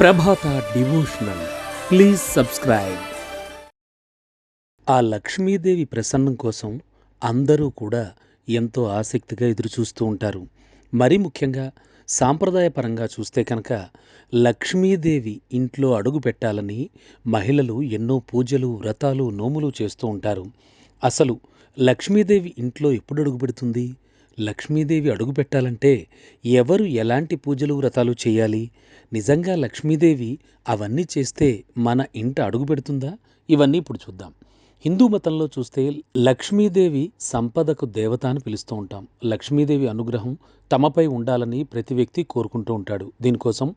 Prabhata devotional. Please subscribe. ఆ లక్ష్మీదేవి ప్రసన్నం కోసం అందరూ కూడా ఎంతో ఆసక్తిగా ఎదురుచూస్తూ ఉంటారు. మరి ముఖ్యంగా సాంప్రదాయపరంగా చూస్తే కనుక లక్ష్మీదేవి ఇంట్లో అడుగు పెట్టాలని మహిళలు ఎన్నో పూజలు వ్రతాలు నోములు చేస్తూ ఉంటారు. అసలు లక్ష్మీదేవి ఇంట్లో ఎప్పుడు అడుగు పెడుతుంది? లక్ష్మీదేవి అడుగు పెట్టాలంటే ఎవరు ఎలాంటి పూజలు వ్రతాలు చేయాలి? నిజంగా లక్ష్మీదేవి అవన్నీ చేస్తే మన ఇంట అడుగు పెడుతుందా? ఇవన్నీ ఇప్పుడు చూద్దాం. హిందూ మతంలో చూస్తే లక్ష్మీదేవి సంపదకు దేవత అని పిలుస్తూ ఉంటాం. లక్ష్మీదేవి అనుగ్రహం తమపై ఉండాలని ప్రతి వ్యక్తి కోరుకుంటూ ఉంటాడు. దీనికోసం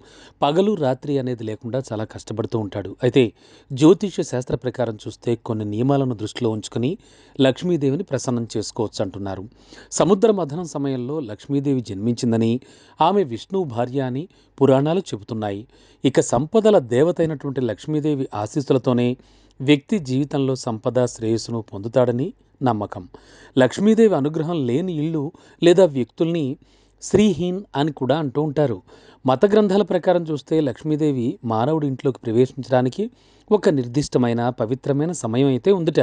పగలు రాత్రి అనేది లేకుండా చాలా కష్టపడుతూ ఉంటాడు. అయితే జ్యోతిష్య శాస్త్ర ప్రకారం చూస్తే కొన్ని నియమాలను దృష్టిలో ఉంచుకొని లక్ష్మీదేవిని ప్రసన్నం చేసుకోవచ్చు అంటున్నారు సముద్ర మథనం సమయంలో లక్ష్మీదేవి జన్మించిందని ఆమె విష్ణువు భార్య అని పురాణాలు చెబుతున్నాయి. ఇక సంపదల దేవత అయినటువంటి లక్ష్మీదేవి ఆశీస్సులతోనే వ్యక్తి జీవితంలో సంపద శ్రేయస్సును పొందుతాడని నమ్మకం. లక్ష్మీదేవి అనుగ్రహం లేని ఇల్లు లేదా వ్యక్తుల్ని శ్రీహీన్ అని కూడా అంటూ ఉంటారు. మత గ్రంథాల ప్రకారం చూస్తే లక్ష్మీదేవి మానవుడి ఇంట్లోకి ప్రవేశించడానికి ఒక నిర్దిష్టమైన పవిత్రమైన సమయం అయితే ఉందిట.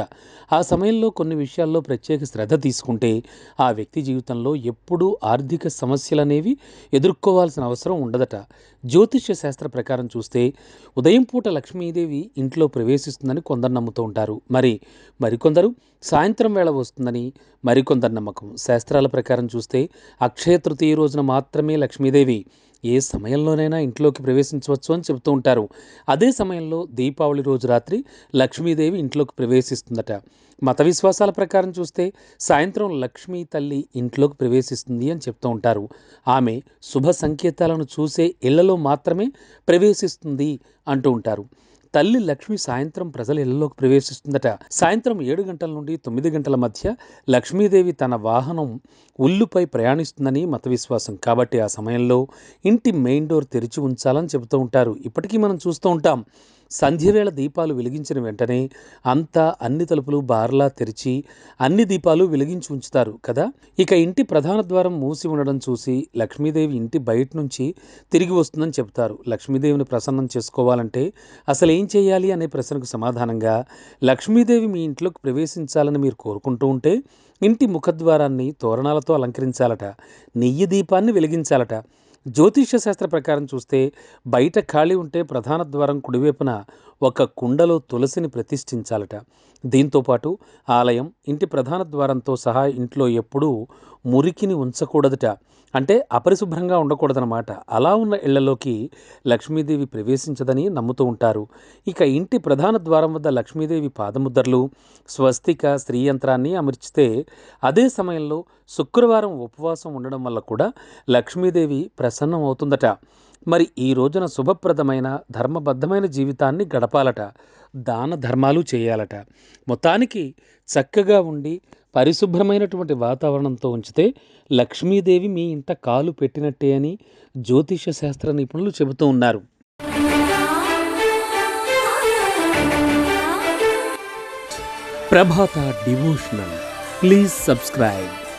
ఆ సమయంలో కొన్ని విషయాల్లో ప్రత్యేక శ్రద్ధ తీసుకుంటే ఆ వ్యక్తి జీవితంలో ఎప్పుడూ ఆర్థిక సమస్యలు అనేవి ఎదుర్కోవాల్సిన అవసరం ఉండదట. జ్యోతిష్య శాస్త్ర ప్రకారం చూస్తే ఉదయం పూట లక్ష్మీదేవి ఇంట్లో ప్రవేశిస్తుందని కొందరు నమ్ముతూ ఉంటారు. మరి మరికొందరు సాయంత్రం వేళ వస్తుందని మరికొందరు నమ్మకం. శాస్త్రాల ప్రకారం చూస్తే అక్షయ తృతీయ రోజున మాత్రమే లక్ష్మీదేవి ఏ సమయంలోనైనా ఇంట్లోకి ప్రవేశించవచ్చు అని చెబుతూ ఉంటారు. అదే సమయంలో దీపావళి రోజు రాత్రి లక్ష్మీదేవి ఇంట్లోకి ప్రవేశిస్తుందట. మత విశ్వాసాల ప్రకారం చూస్తే సాయంత్రం లక్ష్మీ తల్లి ఇంట్లోకి ప్రవేశిస్తుంది అని చెప్తూ ఉంటారు. ఆమె శుభ సంకేతాలను చూసే ఇళ్ళలో మాత్రమే ప్రవేశిస్తుంది అంటూ ఉంటారు. తల్లి లక్ష్మి సాయంత్రం ప్రజల ఇళ్ళలోకి ప్రవేశిస్తుందట. సాయంత్రం ఏడు గంటల నుండి తొమ్మిది గంటల మధ్య లక్ష్మీదేవి తన వాహనం ఉల్లుపై ప్రయాణిస్తుందని మత విశ్వాసం. కాబట్టి ఆ సమయంలో ఇంటి మెయిన్ డోర్ తెరిచి ఉంచాలని చెబుతూ ఉంటారు. ఇప్పటికీ మనం చూస్తూ ఉంటాం. సంధ్యవేళ దీపాలు వెలిగించిన వెంటనే అంతా అన్ని తలుపులు బార్లా తెరిచి అన్ని దీపాలు వెలిగించి ఉంచుతారు కదా? ఇక ఇంటి ప్రధాన ద్వారం మూసి ఉండడం చూసి లక్ష్మీదేవి ఇంటి బయట నుంచి తిరిగి వస్తుందని చెప్తారు. లక్ష్మీదేవిని ప్రసన్నం చేసుకోవాలంటే అసలు ఏం చేయాలి అనే ప్రశ్నకు సమాధానంగా లక్ష్మీదేవి మీ ఇంట్లోకి ప్రవేశించాలని మీరు కోరుకుంటూ ఉంటే ఇంటి ముఖద్వారాన్ని తోరణాలతో అలంకరించాలట నెయ్యి దీపాన్ని వెలిగించాలట. జ్యోతిష్య శాస్త్ర ప్రకారం చూస్తే బయట ఖాళీ ఉంటే ప్రధాన ద్వారం కుడివైపున ఒక కుండలో తులసిని ప్రతిష్ఠించాలట. దీంతోపాటు ఆలయం ఇంటి ప్రధాన ద్వారంతో సహా ఇంట్లో ఎప్పుడూ మురికిని ఉంచకూడదట. అంటే అపరిశుభ్రంగా ఉండకూడదనమాట అలా ఉన్న ఇళ్ళలోకి లక్ష్మీదేవి ప్రవేశించదని నమ్ముతూ ఉంటారు. ఇక ఇంటి ప్రధాన ద్వారం వద్ద లక్ష్మీదేవి పాదముద్రలు స్వస్తిక స్త్రీ యంత్రాన్ని అమర్చితే అదే సమయంలో శుక్రవారం ఉపవాసం ఉండడం వల్ల కూడా లక్ష్మీదేవి ప్రసన్నం అవుతుందట మరి ఈ రోజున శుభప్రదమైన ధర్మబద్ధమైన జీవితాన్ని గడపాలట. దాన ధర్మాలు చేయాలట. మొత్తానికి చక్కగా ఉండి పరిశుభ్రమైనటువంటి వాతావరణంతో ఉంచితే లక్ష్మీదేవి మీ ఇంట కాలు పెట్టినట్టే అని జ్యోతిష శాస్త్ర నిపుణులు చెబుతూ ఉన్నారు. ప్రభాత డివోషనల్. Please subscribe.